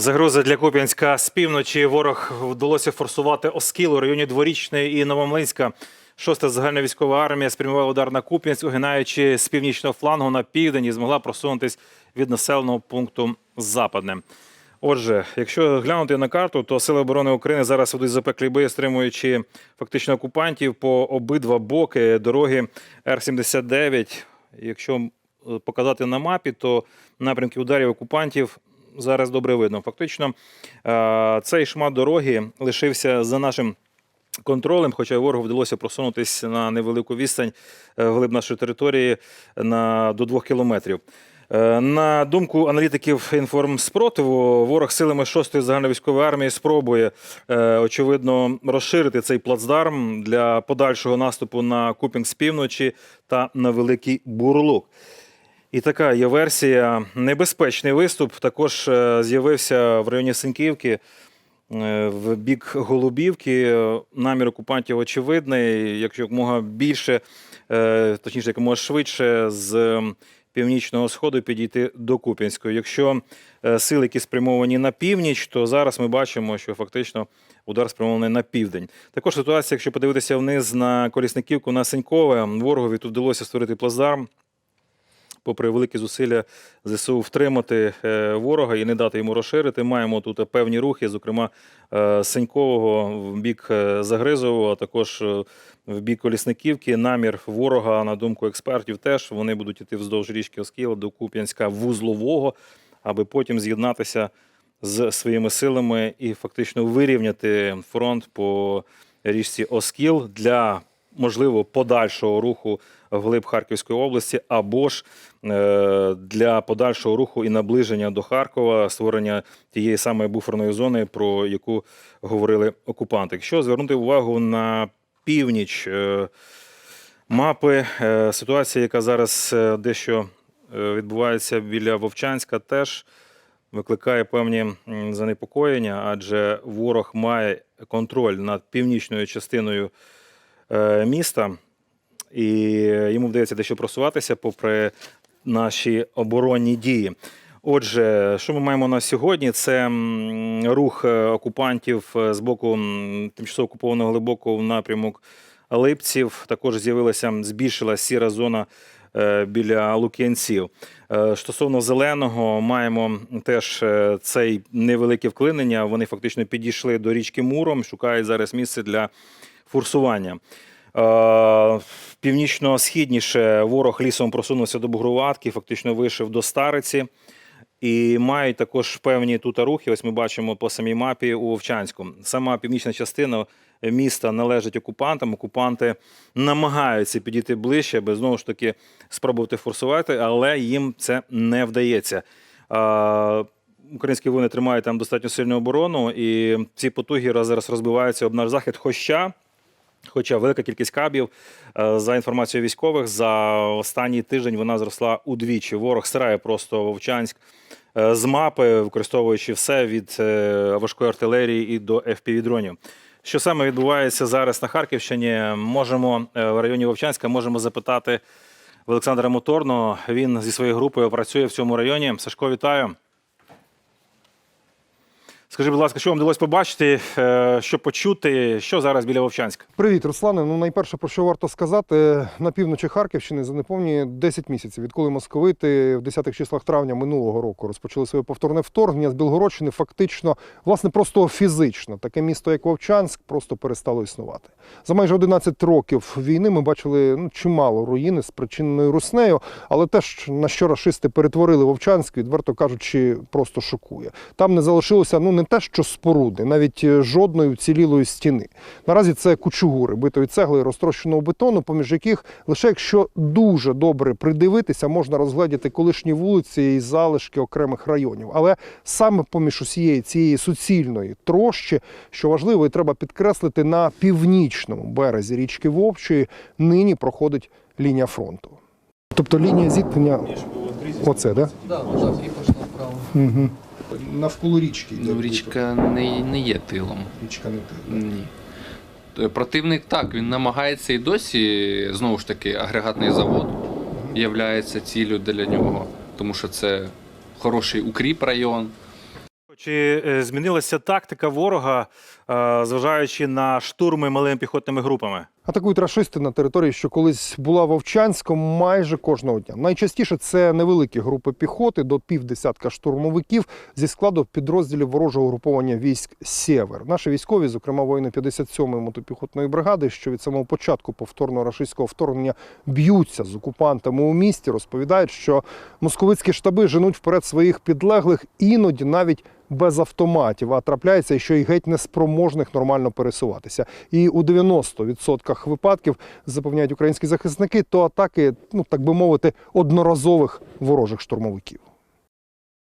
Загроза для Куп'янська з півночі. Ворог вдалося форсувати Оскіл у районі Дворічної і Новомлинська. Шоста загальна військова армія спрямувала удар на Куп'янськ, огинаючи з північного флангу на південь і змогла просунутись від населеного пункту Западне. Отже, якщо глянути на карту, то Сили оборони України зараз ведуть запеклі бої, стримуючи фактично окупантів по обидва боки дороги Р-79. Якщо показати на мапі, то напрямки ударів окупантів зараз добре видно. Фактично, е, цей шмат дороги лишився за нашим контролем, хоча ворогу вдалося просунутися на невелику відстань е, вглиб нашої території на до двох кілометрів. Е, На думку аналітиків інформспротиву, ворог силами 6-ї загальновійськової армії спробує очевидно розширити цей плацдарм для подальшого наступу на Купінг з півночі та на Великий Бурлук. І така є версія. Небезпечний виступ також е, з'явився в районі Синьківки е, в бік Голубівки. Намір окупантів очевидний. Якщо якомога більше, е, точніше, якомога швидше з північного сходу підійти до Куп'янського. Якщо сили, які спрямовані на північ, то зараз ми бачимо, що фактично удар спрямований на південь. Також ситуація, якщо подивитися вниз на Колісниківку, на Сенькове, ворогові тут вдалося створити плацдарм попри великі зусилля ЗСУ втримати е, ворога і не дати йому розширити. Маємо тут певні рухи, зокрема е, Сенькового в бік е, Загризового, а також в бік Колісниківки. Намір ворога, на думку експертів, теж вони будуть іти вздовж річки Оскіла до Куп'янська вузлового, аби потім з'єднатися з своїми силами і фактично вирівняти фронт по річці Оскіл для можливо подальшого руху вглиб Харківської області, або ж е, для подальшого руху і наближення до Харкова, створення тієї самої буферної зони, про яку говорили окупанти. Якщо звернути увагу на північ е, мапи, е, ситуація, яка зараз дещо відбувається біля Вовчанська, теж викликає певні занепокоєння, адже ворог має контроль над північною частиною міста, і йому вдається дещо просуватися попри наші оборонні дії. Отже, що ми маємо на сьогодні? Це рух е, окупантів е, з боку тимчасово окупованого глибоко в напрямок Липців. Також з'явилася збільшила сіра зона е, біля Лук'янців. Е, Стосовно зеленого, маємо теж е, цей невелике вклинення. Вони фактично підійшли до річки Муром, шукають зараз місце для форсування. Е, Північно-східніше ворог лісом просунувся до Бугруватки, фактично вийшов до Стариці. І мають також певні тут рухи. Ось ми бачимо по самій мапі у Вовчанську. Сама північна частина міста належить окупантам. Окупанти намагаються підійти ближче, аби знову ж таки спробувати форсувати, але їм це не вдається. Е, Українські воїни тримають там достатньо сильну оборону, і ці потуги зараз розбиваються об наш захід. Хоча Хоча велика кількість кабів, е, за інформацією військових, за останній тиждень вона зросла удвічі. Ворог стирає просто Вовчанськ е, з мапи, використовуючи все від е, важкої артилерії і до FPV-дронів. Що саме відбувається зараз на Харківщині? Можемо в районі Вовчанська можемо запитати в Олександра Моторного. Він зі своєю групою працює в цьому районі. Сашко, вітаю. Скажи, будь ласка, що вам вдалося побачити, е, що почути, що зараз біля Вовчанська? Привіт, Руслане. Ну найперше, про що варто сказати, на півночі Харківщини за неповні 10 місяців, відколи московити в 10-х числах травня минулого року розпочали своє повторне вторгнення з Білгородщини, фактично, власне, просто фізично. Таке місто, як Вовчанськ, просто перестало існувати. За майже 11 років війни ми бачили ну, чимало руїни спричиненої руснею, але теж на що рашисти перетворили Вовчанськ, відверто кажучи, просто шокує. Там не залишилося ну не те, що споруди, навіть е, жодної вцілілої стіни. Наразі це кучугури битої цегли і розтрощеного бетону, поміж яких лише якщо дуже добре придивитися, можна розгледіти колишні вулиці і залишки окремих районів. Але саме поміж усієї цієї суцільної трощі, що важливо, і треба підкреслити, на північному березі річки Вовчої нині проходить лінія фронту. Тобто лінія зіткнення оце, да? Да, так, і пішла вправо. Навколо річки. Ну, річка не, не є тилом. Річка не те. Ні. Т- Противник так, він намагається і досі, знову ж таки, агрегатний завод являється ціллю для нього, тому що це хороший укріп район. Чи е, змінилася тактика ворога, е, зважаючи на штурми малими піхотними групами? Атакують рашисти на території, що колись була Вовчанськом майже кожного дня. Найчастіше це невеликі групи піхоти до півдесятка штурмовиків зі складу підрозділів ворожого угруповання військ Сєвер. Наші військові, зокрема воїни 57-ї мотопіхотної бригади, що від самого початку повторного рашистського вторгнення б'ються з окупантами у місті, розповідають, що московицькі штаби женуть вперед своїх підлеглих іноді навіть без автоматів, а трапляється що й геть неспроможних нормально пересуватися. І у 90% випадків запевняють українські захисники, то атаки, ну так би мовити, одноразових ворожих штурмовиків.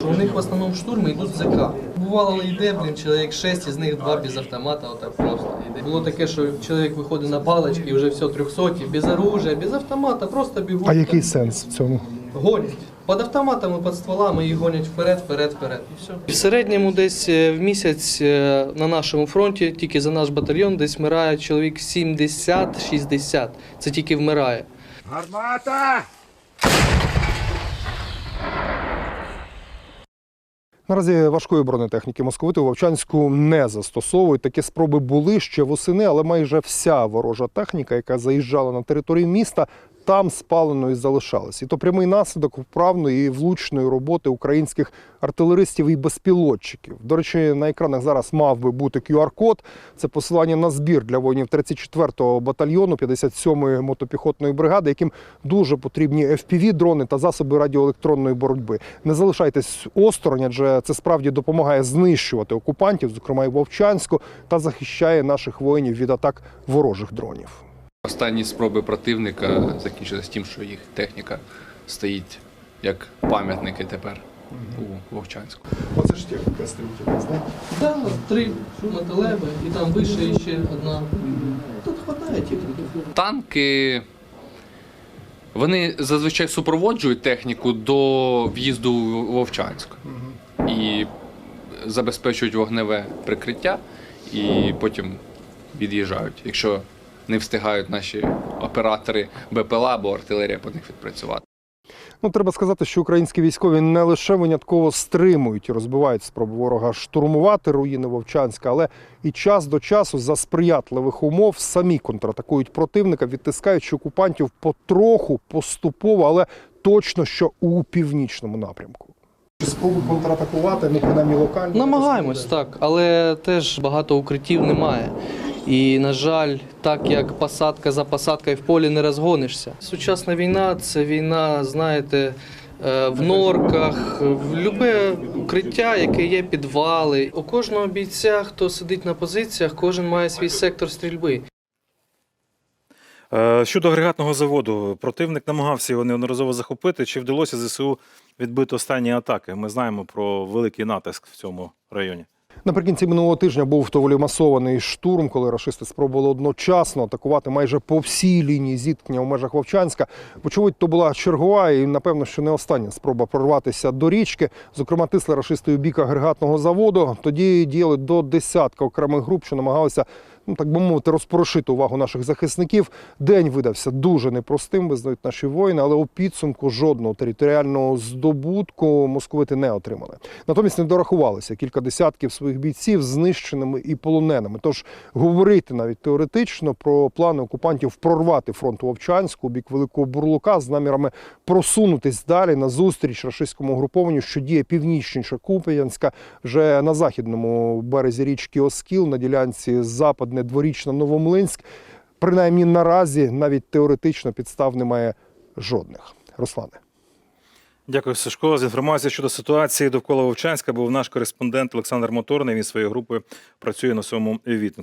У них в основному штурми йдуть з ЗК. Бувало йде, блін, чоловік 6, із них два без автомата, отак просто йде. Було таке, що чоловік виходить на палички, вже все 300, без оружия, без автомата, просто бігуть. А який там, сенс в цьому? Гонять. Під автоматами, під стволами їх гонять вперед, вперед, вперед. І все. В середньому десь е, в місяць е, на нашому фронті, тільки за наш батальйон, десь вмирає чоловік 70-60. Це тільки вмирає. Гармата! Наразі важкої бронетехніки московити у Вовчанську не застосовують. Такі спроби були ще восени, але майже вся ворожа техніка, яка заїжджала на територію міста, там спаленою і залишалась. І то прямий наслідок вправної і влучної роботи українських артилеристів і безпілотчиків. До речі, на екранах зараз мав би бути QR-код. Це посилання на збір для воїнів 34-го батальйону 57-ї мотопіхотної бригади, яким дуже потрібні FPV-дрони та засоби радіоелектронної боротьби. Не залишайтесь осторонь, адже це справді допомагає знищувати окупантів, зокрема і Вовчанську, та захищає наших воїнів від атак ворожих дронів. Останні спроби противника закінчились тим, що їх техніка стоїть як пам'ятники тепер у Вовчанську. Оце ж техніка стоїть, знаєте? Да, три мотолеби, і там вище ще одна. Тут хватає техніки. Танки. Вони зазвичай супроводжують техніку до в'їзду в Вовчанськ і забезпечують вогневе прикриття, і потім від'їжджають, якщо не встигають наші оператори БПЛА або артилерія по них відпрацювати. Ну, треба сказати, що українські військові не лише винятково стримують і розбивають спроби ворога штурмувати руїни Вовчанська, але і час до часу за сприятливих умов самі контратакують противника, відтискаючи окупантів потроху, поступово, але точно що у північному напрямку. Чи спроби контратакувати, ну принаймні локально? Намагаємось так, але теж багато укриттів немає. І, на жаль, так як посадка за посадкою в полі не розгонишся. Сучасна війна це війна, знаєте, е, в норках, в любе укриття, яке є підвали. У кожного бійця, хто сидить на позиціях, кожен має свій сектор стрільби. Е, Щодо агрегатного заводу, противник намагався його неодноразово захопити. Чи вдалося ЗСУ відбити останні атаки? Ми знаємо про великий натиск в цьому районі. Наприкінці минулого тижня був доволі масований штурм, коли рашисти спробували одночасно атакувати майже по всій лінії зіткнення у межах Вовчанська. Вочевидь, то була чергова і, напевно, що не остання спроба прорватися до річки. Зокрема, тисли рашисти у бік агрегатного заводу. Тоді діяли до десятка окремих груп, що намагалися. Ну, так би мовити, розпорошити увагу наших захисників. День видався дуже непростим, визнають наші воїни, але у підсумку жодного територіального здобутку московити не отримали. Натомість не дорахувалися кілька десятків своїх бійців знищеними і полоненими. Тож говорити навіть теоретично про плани окупантів прорвати фронт у Вовчанську у бік Великого Бурлука з намірами просунутись далі на зустріч рашистському угрупованню, що діє північніше Куп'янська, вже на західному березі річки Оскіл на ділянці западне дворічна Новомлинськ. Принаймні наразі навіть теоретично підстав немає жодних. Руслане. Дякую, Сашко. З інформацією щодо ситуації довкола Вовчанська був наш кореспондент Олександр Моторний. Він своєю групою працює на своєму відмітку.